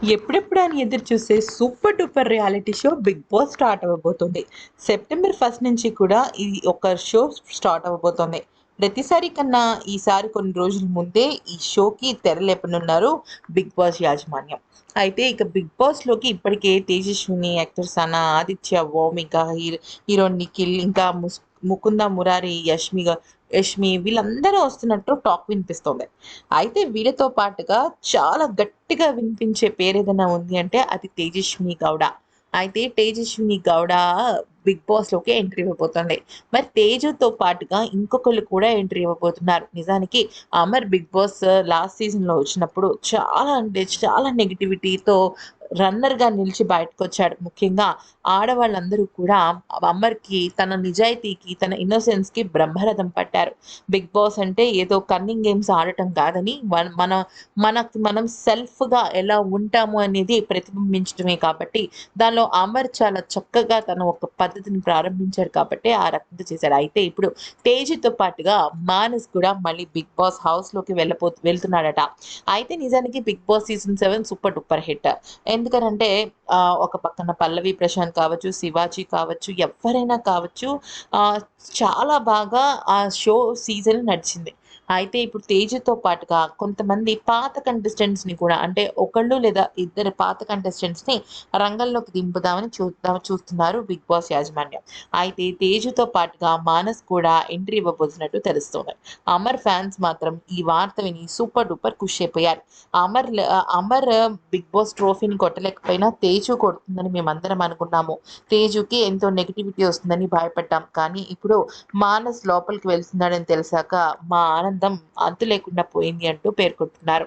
ఎప్పుడెప్పుడు అని ఎదురు చూసే super duper reality show Bigg Boss start అవ్వబోతుంది. సెప్టెంబర్ ఫస్ట్ నుంచి కూడా ఈ ఒక షో స్టార్ట్ అవ్వబోతుంది. ప్రతిసారి కన్నా ఈసారి కొన్ని రోజుల ముందే ఈ షోకి తెరలేపనున్నారు బిగ్ బాస్ యాజమాన్యం. అయితే ఇక బిగ్ బాస్లోకి ఇప్పటికే తేజస్విని యాక్టర్ అన్న ఆదిత్య ఓం ఇంకా హీరో హీరో నిఖిల్ ఇంకా ముస్ ముకుంద మురారి యష్మి యష్మి వీళ్ళందరూ వస్తున్నట్టు టాక్ వినిపిస్తోంది. అయితే వీళ్ళతో పాటుగా చాలా గట్టిగా వినిపించే పేరు ఏదైనా ఉంది అంటే అది తేజస్విని గౌడ. అయితే తేజస్విని గౌడ బిగ్ బాస్లోకి ఎంట్రీ ఇవ్వబోతుంది. మరి తేజుతో పాటుగా ఇంకొకళ్ళు కూడా ఎంట్రీ ఇవ్వబోతున్నారు. నిజానికి Amar big Boss uh, last సీజన్లో వచ్చినప్పుడు చాలా అంటే చాలా నెగిటివిటీతో రన్నర్గా నిలిచి బయటకు వచ్చాడు ముఖ్యంగా ఆడవాళ్ళందరూ కూడా అమర్కి తన నిజాయితీకి తన ఇన్నోసెన్స్కి బ్రహ్మరథం పట్టారు. బిగ్ బాస్ అంటే ఏదో కన్నింగ్ గేమ్స్ ఆడటం కాదని మన- మనకి మనకు మనం సెల్ఫ్గా ఎలా ఉంటాము అనేది ప్రతిబింబించడమే కాబట్టి దానిలో అమర్ చాలా చక్కగా తన ఒక పద్ధతిని ప్రారంభించాడు కాబట్టి ఆ రకంగా చేశాడు. అయితే ఇప్పుడు తేజుతో పాటుగా మానస్ కూడా మళ్ళీ బిగ్ బాస్ హౌస్లోకి వెళ్ళపో వెళ్తున్నాడట. అయితే నిజానికి Bigg Boss season seven super duper hit. ఎందుకనంటే ఆ, ఒక పక్కన పల్లవి ప్రశాంత్ కావచ్చు శివాజీ కావచ్చు ఎవరైనా కావచ్చు ఆ, చాలా బాగా ఆ షో సీజన్ నడిచింది. అయితే ఇప్పుడు తేజతో పాటుగా కొంతమంది పాత contestants ని కూడా అంటే ఒకళ్ళు లేదా ఇద్దరు పాత contestants ని రంగంలోకి దింపుదామని చూద్దాం చూస్తున్నారు బిగ్ బాస్ యాజమాన్యం. అయితే తేజుతో పాటుగా మానస్ కూడా ఎంట్రీ ఇవ్వబోతున్నట్టు తెలుస్తోంది. అమర్ ఫ్యాన్స్ మాత్రం ఈ వార్త విని సూపర్ డూపర్ ఖుషి అయిపోయారు. అమర్ అమర్ బిగ్ బాస్ ట్రోఫీని కొట్టలేకపోయినా తేజు కొడుతుందని మేమందరం అనుకున్నాము. తేజుకి ఎంతో నెగిటివిటీ వస్తుందని భయపడ్డాం. కానీ ఇప్పుడు మానస్ లోపలికి వెళ్తున్నాడని తెలిసాక మా ఆనంద్ ఆనందం అంతు లేకుండా పోయింది అంటూ పేర్కొంటున్నారు.